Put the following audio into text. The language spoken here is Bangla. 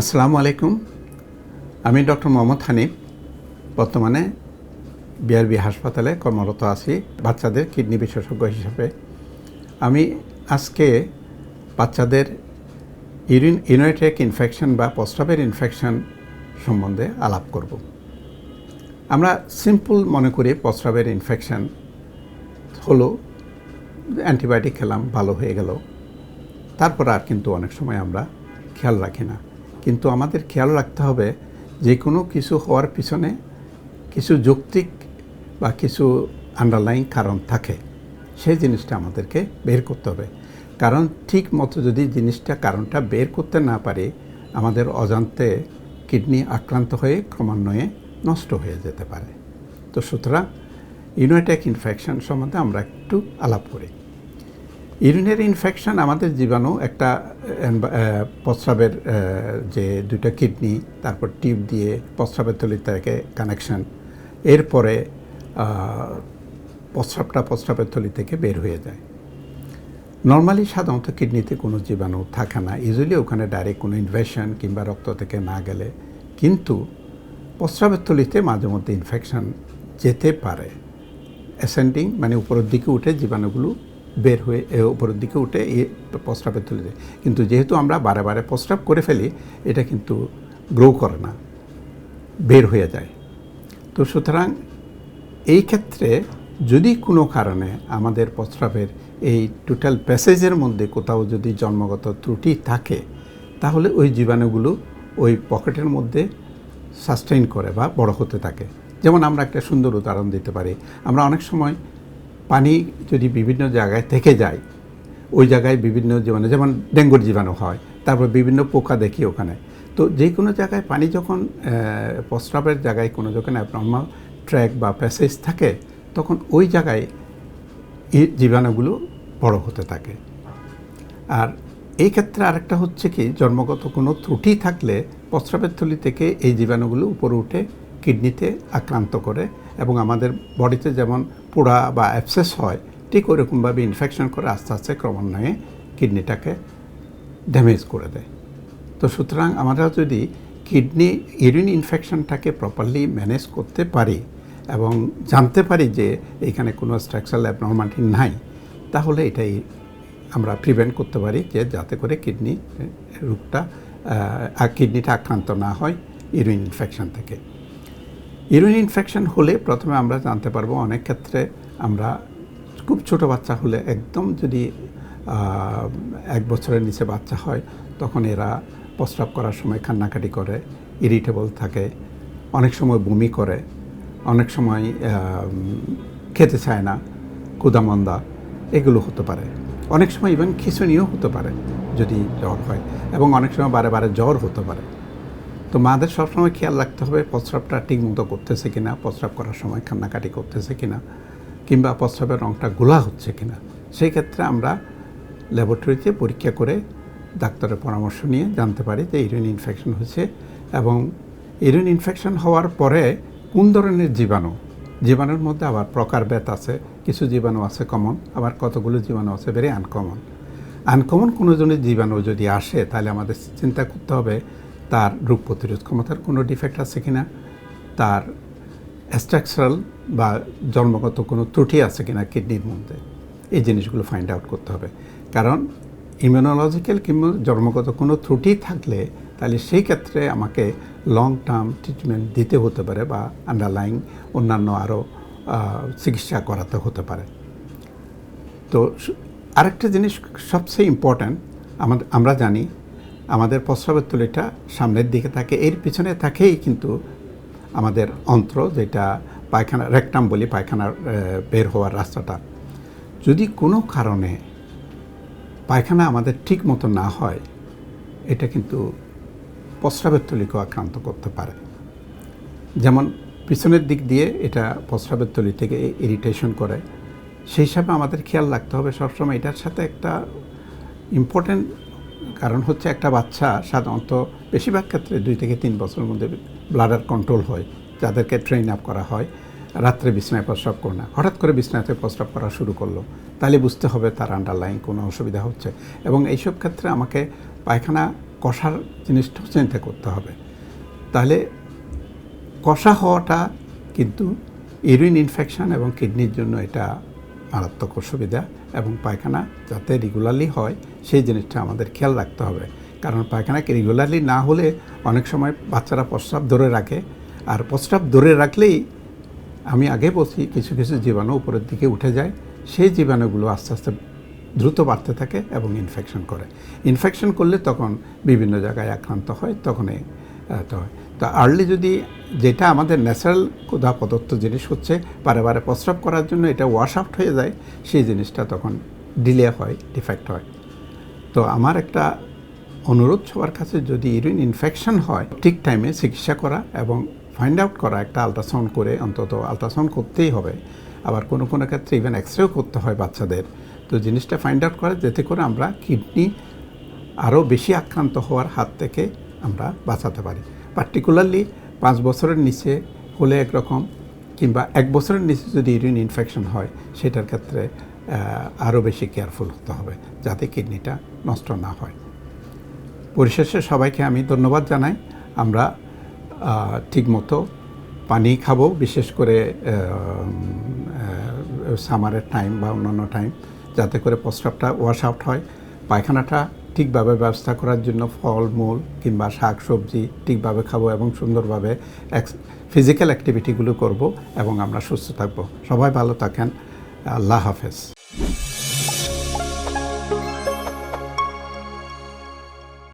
আসসালামু আলাইকুম। আমি ডক্টর মোহাম্মদ হানিফ। বর্তমানে বিআরবি হাসপাতালে কর্মরত আছি, বাচ্চাদের কিডনি বিশেষজ্ঞ হিসেবে। আমি আজকে বাচ্চাদের ইউরিন ইউনাইটেক ইনফেকশন বা প্রস্রাবের ইনফেকশন সম্বন্ধে আলাপ করব। আমরা সিম্পল মনে করি প্রস্রাবের ইনফেকশন হলো, অ্যান্টিবায়োটিক খেলাম, ভালো হয়ে গেল। তারপর আর কিন্তু অনেক সময় আমরা খেয়াল রাখি না। কিন্তু আমাদের খেয়াল রাখতে হবে যে কোনো কিছু হওয়ার পিছনে কিছু যৌক্তিক বা কিছু আন্ডারলাইন কারণ থাকে। সেই জিনিসটা আমাদেরকে বের করতে হবে। কারণ ঠিক মতো যদি জিনিসটা কারণটা বের করতে না পারি, আমাদের অজান্তে কিডনি আক্রান্ত হয়ে ক্রমান্বয়ে নষ্ট হয়ে যেতে পারে। তো সুতরাং, ইউনাইটেক ইনফেকশন সম্বন্ধে আমরা একটু আলাপ করি। ইউরিনারি ইনফেকশন আমাদের জীবাণু একটা প্রস্রাবের যে দুটো কিডনি, তারপর টিউব দিয়ে প্রস্রাবের থেকে কানেকশন এরপরে প্রস্রাবটা প্রস্রাবের থলি থেকে বের হয়ে যায়। নর্মালি সাধারণত কিডনিতে কোনো জীবাণু থাকে না। ইউজুয়ালি ওখানে ডাইরেক্ট কোনো ইনভেশন কিংবা রক্ত থেকে না গেলে। কিন্তু প্রস্রাবের থলিতে মাঝে মধ্যে ইনফেকশন যেতে পারে। অ্যাসেন্ডিং মানে উপরের দিকে উঠে জীবাণুগুলো বের হয়ে উপরের দিকে উঠে এই প্রস্রাবের তুলে দেয়। কিন্তু যেহেতু আমরা বারে বারে প্রস্রাব করে ফেলি, এটা কিন্তু গ্রো করে না, বের হয়ে যায়। তো সুতরাং এই ক্ষেত্রে যদি কোনো কারণে আমাদের প্রস্রাবের এই টোটাল প্যাসেজের মধ্যে কোথাও যদি জন্মগত ত্রুটি থাকে, তাহলে ওই জীবাণুগুলো ওই পকেটের মধ্যে সাস্টেইন করে বা বড় হতে থাকে। যেমন আমরা একটা সুন্দর উদাহরণ দিতে পারি। আমরা অনেক সময় পানি যদি বিভিন্ন জায়গায় থেকে যায়, ওই জায়গায় বিভিন্ন জীবাণু, যেমন ডেঙ্গুর জীবাণু হয়, তারপর বিভিন্ন পোকা দেখি ওখানে। তো যে কোনো জায়গায় পানি যখন প্রস্রাবের জায়গায় কোনো যখন অ্যাবনর্মাল ট্র্যাক বা প্যাসেজ থাকে, তখন ওই জায়গায় এই জীবাণুগুলো বড় হতে থাকে। আর এই ক্ষেত্রে আরেকটা হচ্ছে কি, জন্মগত কোনো ত্রুটি থাকলে প্রস্রাবের থলি থেকে এই জীবাণুগুলো উপরে উঠে কিডনিতে আক্রান্ত করে এবং আমাদের বডিতে যেমন পোড়া বা অ্যাবসেস হয়, ঠিক ওরকমভাবে ইনফেকশন করে আস্তে আস্তে ক্রমান্বয়ে কিডনিটাকে ড্যামেজ করে দেয়। তো সুতরাং আমরা যদি কিডনি ইউরিন ইনফেকশনটাকে প্রপারলি ম্যানেজ করতে পারি এবং জানতে পারি যে এখানে কোনো স্ট্রাকচারাল অ্যাবনর্মালিটি নাই, তাহলে এটাই আমরা প্রিভেন্ট করতে পারি যে যাতে করে কিডনি রোগটা কিডনিটা আক্রান্ত না হয় ইউরিন ইনফেকশন থেকে। ইউরিন ইনফেকশন হলে প্রথমে আমরা জানতে পারব অনেক ক্ষেত্রে আমরা খুব ছোট বাচ্চা হলে একদম যদি এক বছরের নিচে বাচ্চা হয়, তখন এরা প্রস্রাব করার সময় কান্নাকাটি করে ইরিটেবল থাকে, অনেক সময় বমি করে, অনেক সময় খেতে চায় না ক্ষুদামন্দা এগুলো হতে পারে। অনেক সময় ইভেন খিচুনিও হতে পারে যদি জ্বর হয় এবং অনেক সময় বারে বারে জ্বর হতে পারে। তো মাদের সবসময় খেয়াল রাখতে হবে প্রস্রাবটা ঠিকমতো করতেছে কিনা, প্রস্রাব করার সময় কান্নাকাটি করতেছে কিনা, কিংবা প্রস্রাবের রঙটা গোলা হচ্ছে কিনা। সেই ক্ষেত্রে আমরা ল্যাবরেটরিতে পরীক্ষা করে ডাক্তারের পরামর্শ নিয়ে জানতে পারি যে ইউরিন ইনফেকশন হয়েছে এবং ইউরিন ইনফেকশন হওয়ার পরে কোন ধরনের জীবাণু? জীবাণুর মধ্যে আবার প্রকারভেদ আছে, কিছু জীবাণু আছে কমন আবার কতগুলো জীবাণু আছে ভেরি আনকমন আনকমন কোনো জনের জীবাণু যদি আসে, তাহলে আমাদের চিন্তা করতে হবে তার রোগ প্রতিরোধ ক্ষমতার কোনো ডিফেক্ট আছে কি না তার স্ট্রাকচারাল বা জন্মগত কোনো ত্রুটি আছে কি না কিডনির মধ্যে, এই জিনিসগুলো ফাইন্ড আউট করতে হবে। কারণ ইমিউনোলজিক্যাল কিংবা জন্মগত কোনো ত্রুটি থাকলে তাহলে সেই ক্ষেত্রে আমাকে লং টার্ম ট্রিটমেন্ট দিতে হতে পারে বা আন্ডারলাইং অন্যান্য আরও চিকিৎসা করাতে হতে পারে। তো আরেকটা জিনিস সবচেয়ে ইম্পর্ট্যান্ট আমরা জানি আমাদের প্রস্রাবের তুলিটা সামনের দিকে থাকে। এর পিছনে থাকেই কিন্তু আমাদের অন্ত্র, যেটা পায়খানা রেকটাম বলি পায়খানার বের হওয়ার রাস্তাটা। যদি কোনো কারণে পায়খানা আমাদের ঠিক মতো না হয়, এটা কিন্তু প্রস্রাবের তলিকেও আক্রান্ত করতে পারে। যেমন পিছনের দিক দিয়ে এটা প্রস্রাবের তলি থেকে ইরিটেশন করে। সেই হিসাবে আমাদের খেয়াল রাখতে হবে সবসময় এটার সাথে একটা ইম্পর্ট্যান্ট কারণ হচ্ছে একটা বাচ্চা সাধারণত বেশিরভাগ ক্ষেত্রে দুই থেকে তিন বছরের মধ্যে ব্লাডার কন্ট্রোল হয়, যাদেরকে ট্রেন আপ করা হয়। রাত্রে বিছনায় প্রস্রাব করে না। হঠাৎ করে বিছনাতে প্রস্রাব করা শুরু করল, তাহলে বুঝতে হবে তার আন্ডারলাইন কোনো অসুবিধা হচ্ছে। এবং এইসব ক্ষেত্রে আমাকে পায়খানা কষার জিনিসটাও চিন্তা করতে হবে। তাহলে কষা হওয়াটা কিন্তু ইউরিন ইনফেকশন এবং কিডনির জন্য এটা মারাত্মক অসুবিধা এবং পায়খানা যাতে রেগুলারলি হয়, সেই জিনিসটা আমাদের খেয়াল রাখতে হবে। কারণ পায়খানাকে রেগুলারলি না হলে অনেক সময় বাচ্চারা প্রস্রাব ধরে রাখে। আর প্রস্রাব ধরে রাখলেই আমি আগে বলছি, কিছু কিছু জীবাণু উপরের দিকে উঠে যায়। সেই জীবাণুগুলো আস্তে আস্তে দ্রুত বাড়তে থাকে এবং ইনফেকশন করে। ইনফেকশন করলে তখন বিভিন্ন জায়গায় আক্রান্ত হয়, তখনই হয় তো আর্লি যদি যেটা আমাদের ন্যাচারাল ক্ষুধা প্রদত্ত জিনিস হচ্ছে, বারে বারে প্রস্রাব করার জন্য এটা ওয়াশ আউট হয়ে যায়, সেই জিনিসটা তখন ডিলে হয় ডিফেক্ট হয়। তো আমার একটা অনুরোধ সবার কাছে, যদি ইউরিন ইনফেকশন হয়, ঠিক টাইমে চিকিৎসা করা এবং ফাইন্ড আউট করা, একটা আলট্রাসাউন্ড করে অন্তত আলট্রাসাউন্ড করতেই হবে। আবার কোনো কোনো ক্ষেত্রে ইভেন এক্সরেও করতে হয় বাচ্চাদের। তো জিনিসটা ফাইন্ড আউট করা, যেতে করে আমরা কিডনি আরও বেশি আক্রান্ত হওয়ার হাত থেকে আমরা বাঁচাতে পারি। পার্টিকুলারলি পাঁচ বছরের নিচে হলে একরকম কিংবা এক বছরের নিচে যদি ইউরিন ইনফেকশন হয়, সেটার ক্ষেত্রে আরও বেশি কেয়ারফুল হতে হবে যাতে কিডনিটা নষ্ট না হয়। পরিশেষে সবাইকে আমি ধন্যবাদ জানাই। আমরা ঠিকমতো পানি খাব, বিশেষ করে সামারের টাইম বা অন্যান্য টাইম যাতে করে প্রস্রাবটা ওয়াশ আউট হয়। পায়খানাটা ঠিকভাবে ব্যবস্থা করার জন্য ফল মূল কিংবা শাক সবজি ঠিকভাবে খাব এবং সুন্দরভাবে ফিজিক্যাল অ্যাক্টিভিটিগুলো করব এবং আমরা সুস্থ থাকব। সবাই ভালো থাকেন। আল্লাহ হাফেজ।